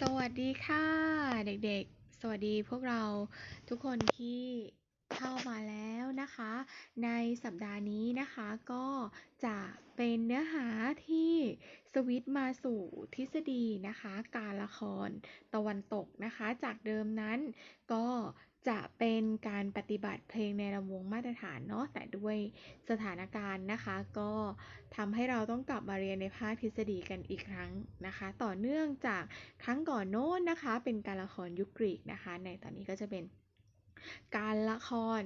สวัสดีค่ะ เด็กๆ สวัสดีพวกเราทุกคนที่ เข้ามาแล้วนะคะ ในสัปดาห์นี้นะคะก็จะเป็นเนื้อหาที่สวิตมาสู่ทฤษฎีนะคะ การละครตะวันตกนะคะ จากเดิมนั้นก็จะเป็นการปฏิบัติเพลงในลำวงมาตรฐานเนาะแต่ด้วยสถานการณ์นะคะ ก็ทำให้เราต้องกลับมาเรียนในภาคทฤษฎีกันอีกครั้งนะคะ ต่อเนื่องจากครั้งก่อนโน้นนะคะ เป็นการละครยุคกรีกนะคะ ในตอนนี้ก็จะเป็น การละคร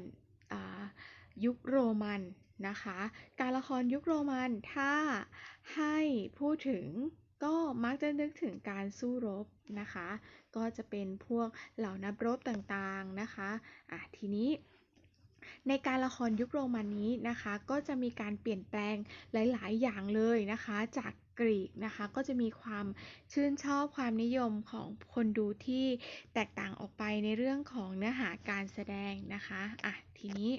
ยุคโรมันนะคะ การละครยุคโรมันถ้าให้พูดถึงก็มักจะนึกถึงการสู้รบนะคะ ก็จะเป็นพวกเหล่านักรบต่างๆนะคะอะทีนี้ในการละครยุคโรมันนี้นะคะ ก็จะมีการเปลี่ยนแปลงหลาย ๆ อย่างเลยนะคะ จาก กรีกนะคะ ก็จะมีความชื่นชอบความนิยมของคนดูที่แตกต่างออกไปในเรื่องของเนื้อหาการแสดงนะคะอะทีนี้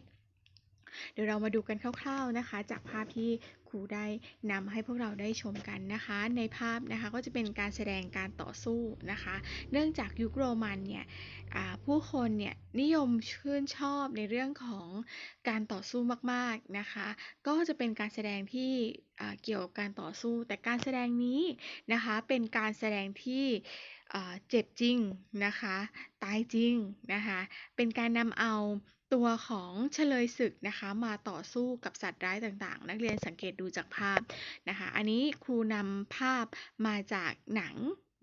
เดี๋ยวเรามาดูกันคร่าวๆนะคะ จากภาพที่ครูได้นำให้พวกเราได้ชมกันนะคะ ในภาพนะคะก็จะเป็นการแสดงการต่อสู้นะคะ เนื่องจากยุคโรมันเนี่ยผู้คนเนี่ยนิยมชื่นชอบในเรื่องของการต่อสู้มากๆนะคะ ก็จะเป็นการแสดงที่เกี่ยวกับการต่อสู้ แต่การแสดงนี้นะคะเป็นการแสดงที่เจ็บจริงนะคะ ตายจริงนะคะ เป็นการนำเอา ตัวของเฉลยศึกนะคะมาต่อสู้กับสัตว์ร้ายต่างๆ นักเรียนสังเกตดูจากภาพนะคะอันนี้ครูนำภาพมาจากหนัง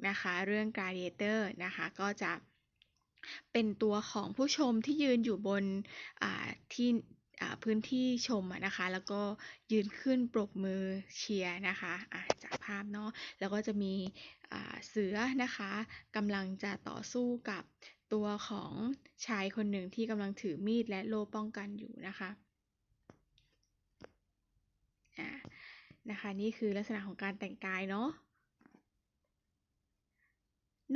นะคะเรื่อง Gladiator นะคะก็จะเป็นตัวของผู้ชมที่ยืนอยู่บนที่ พื้นที่ชมนะคะ แล้วก็ยืนขึ้นปรบมือเชียร์นะคะะจากภาพเนาะแล้วก็จะมีเสือนะคะกำลังจะต่อสู้กับตัวของชายคนหนึ่งที่กำลังถือมีดและโล่ป้องกันอยู่นะคะนะคะนี่คือลักษณะของการแต่งกายเนาะ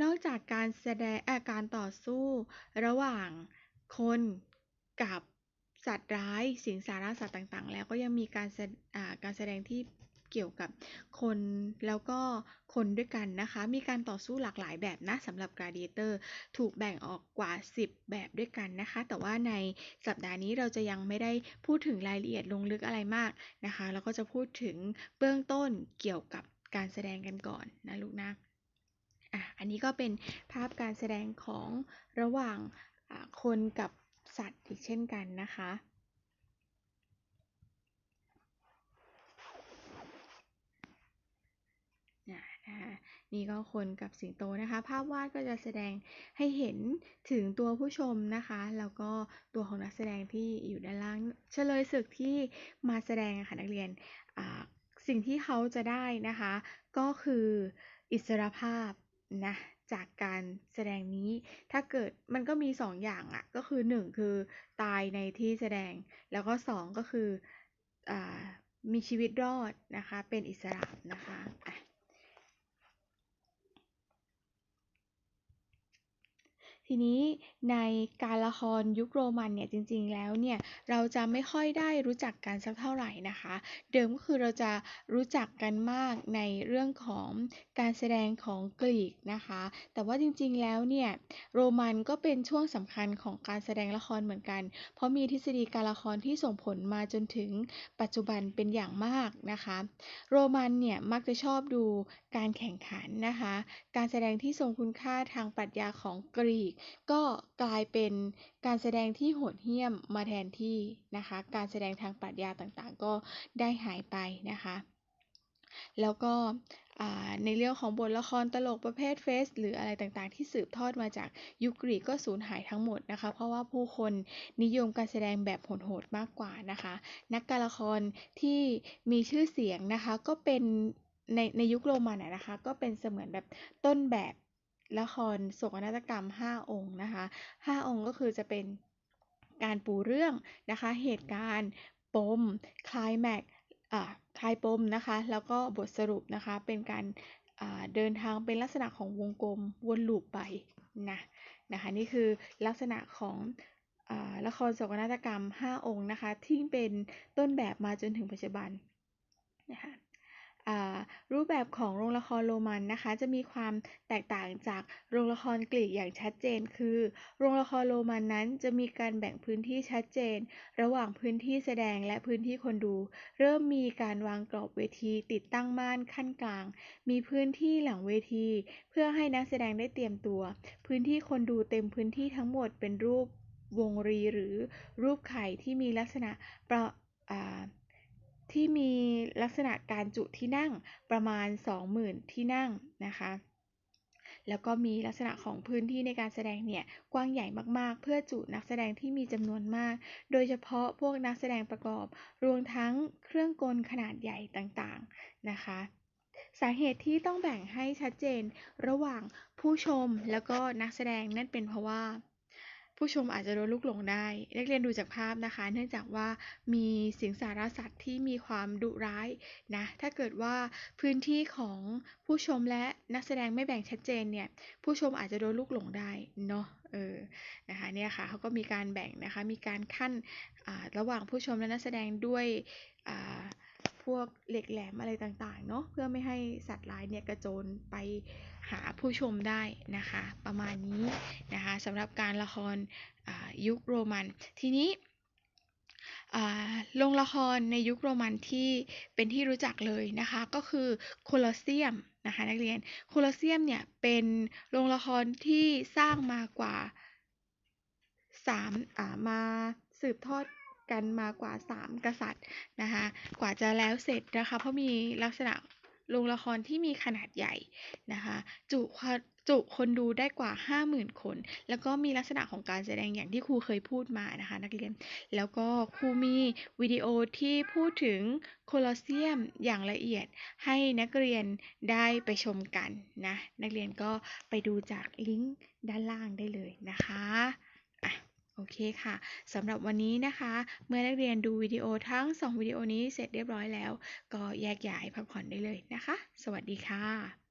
นอกจากการแสดงการต่อสู้ระหว่างคนกับ สัตว์ร้ายสิงสารสัตว์ต่างๆ แล้วก็ยังมีการการแสดงที่เกี่ยวกับคนแล้วก็คนด้วยกันนะคะ มีการต่อสู้หลากหลายแบบนะสำหรับ Gladiator ถูกแบ่งออกกว่า 10 แบบด้วยกันนะคะ แต่ว่าในสัปดาห์นี้เราจะยังไม่ได้พูดถึงรายละเอียดลงลึกอะไรมากนะคะแล้วก็จะพูดถึงเบื้องต้นเกี่ยวกับการแสดงกันก่อนนะลูกนะอะอันนี้ก็เป็นภาพการแสดงของระหว่างคนกับ สัตว์อีกเช่นกันนะคะ นี่ก็คนกับสิงโตนะคะ ภาพวาดก็จะแสดงให้เห็นถึงตัวผู้ชมนะคะ แล้วก็ตัวของนักแสดงที่อยู่ด้านล่างเฉลยศึกที่มาแสดงค่ะนักเรียนสิ่งที่เขาจะได้นะคะ ก็คืออิสรภาพนะ จากการแสดงนี้ ถ้าเกิดมันก็มี2ออย่างอะ่ะ ก็คือ 1 คือตายในที่แสดง แล้วก็ 2 ก็คืออมีชีวิตรอดนะคะ เป็นอิสระนะคะะ ทีนี้ในการละครยุคโรมันเนี่ยจริงๆแล้วเนี่ยเราจะไม่ค่อยได้รู้จักกันสักเท่าไหร่นะคะ เดิมก็คือเราจะรู้จักกันมากในเรื่องของการแสดงของกรีกนะคะ แต่ว่าจริงๆแล้วเนี่ยโรมันก็เป็นช่วงสำคัญของการแสดงละครเหมือนกัน เพราะมีทฤษฎีการละครที่ส่งผลมาจนถึงปัจจุบันเป็นอย่างมากนะคะ โรมันเนี่ยมักจะชอบดูการแข่งขันนะคะ การแสดงที่ทรงคุณค่าทางปรัชญาของกรีกก็กลายเป็นการแสดงที่โหดเหี้ยมมาแทนที่นะคะ การแสดงทางปรัชญาต่างๆ ก็ได้หายไปนะคะ แล้วก็ในเรื่องของบทละครตลกประเภทเฟสหรืออะไรต่างๆ ที่สืบทอดมาจากยุคกรีกก็สูญหายทั้งหมดนะคะ เพราะว่าผู้คนนิยมการแสดงแบบโหดๆมากกว่านะคะ นักการละครที่มีชื่อเสียงนะคะก็เป็นในในยุคโรมันนะคะ ก็เป็นเสมือนแบบต้นแบบ ละครโศกนาฏกรรม 5 องค์นะคะ5องค์ก็คือจะเป็นการปูเรื่องนะคะ เหตุการณ์ปมคลายแม็กคลายปมนะคะ แล้วก็บทสรุปนะคะ เป็นการเดินทางเป็นลักษณะของวงกลมวนลูปไปนะนะคะนี่คือลักษณะของอละครโศกนาฏกรรม 5 องค์นะคะที่เป็นต้นแบบมาจนถึงปัจจุบันนะคะอ่า รูปแบบของโรงละครโรมันนะคะ จะมีความแตกต่างจากโรงละครกรีกอย่างชัดเจน คือ โรงละครโรมันนั้นจะมีการแบ่งพื้นที่ชัดเจน ระหว่างพื้นที่แสดงและพื้นที่คนดู เริ่มมีการวางกรอบเวทีติดตั้งม่านขั้นกลาง มีพื้นที่หลังเวที เพื่อให้นักแสดงได้เตรียมตัว พื้นที่คนดูเต็มพื้นที่ทั้งหมดเป็นรูปวงรีหรือรูปไข่ที่มีลักษณะประ ที่มีลักษณะการจุที่นั่งประมาณ 20,000 ที่นั่งนะคะ แล้วก็มีลักษณะของพื้นที่ในการแสดงเนี่ยกว้างใหญ่มากๆ เพื่อจุนักแสดงที่มีจำนวนมาก โดยเฉพาะพวกนักแสดงประกอบ รวมทั้งเครื่องกลขนาดใหญ่ต่างๆนะคะสาเหตุที่ต้องแบ่งให้ชัดเจนระหว่างผู้ชมแล้วก็นักแสดงนั่นเป็นเพราะว่า ผู้ชมอาจจะโดนลูกหลงได้ นักเรียนดูจากภาพนะคะ เนื่องจากว่ามีสิงสารสัตว์ที่มีความดุร้ายนะ ถ้าเกิดว่าพื้นที่ของผู้ชมและนักแสดงไม่แบ่งชัดเจนเนี่ย ผู้ชมอาจจะโดนลูกหลงได้เนาะ เออ นะคะเนี่ยค่ะเขาก็มีการแบ่งนะคะ มีการขั้นระหว่างผู้ชมและนักแสดงด้วยพวกเหล็กแหลมอะไรต่างๆ เนาะ เพื่อไม่ให้สัตว์ร้ายเนี่ยกระโจนไป หาผู้ชมได้นะคะ ประมาณนี้นะคะสำหรับการละครยุคโรมัน ทีนี้โรงละครในยุคโรมันที่เป็นที่รู้จักเลยนะคะก็คือโคลอสเซียมนะคะนักเรียนโคลอสเซียมเนี่ยเป็นโรงละครที่สร้างมากว่าสามมาสืบทอดกันมากว่า 3 กษัตริย์นะคะกว่าจะแล้วเสร็จนะคะเพราะมีลักษณะ โรงละครที่มีขนาดใหญ่นะคะจุจุคนดูได้กว่า 50,000 คน แล้วก็มีลักษณะของการแสดงอย่างที่ครูเคยพูดมานะคะ นักเรียน แล้วก็ครูมีวิดีโอที่พูดถึงโคลอสเซียมอย่างละเอียดให้นักเรียนได้ไปชมกันนะ นักเรียนก็ไปดูจากลิงก์ด้านล่างได้เลยนะคะอะ โอเคค่ะ สำหรับวันนี้นะคะ เมื่อนักเรียนดูวิดีโอทั้ง 2 วิดีโอนี้เสร็จเรียบร้อยแล้ว ก็แยกย้ายพักผ่อนได้เลยนะคะ สวัสดีค่ะ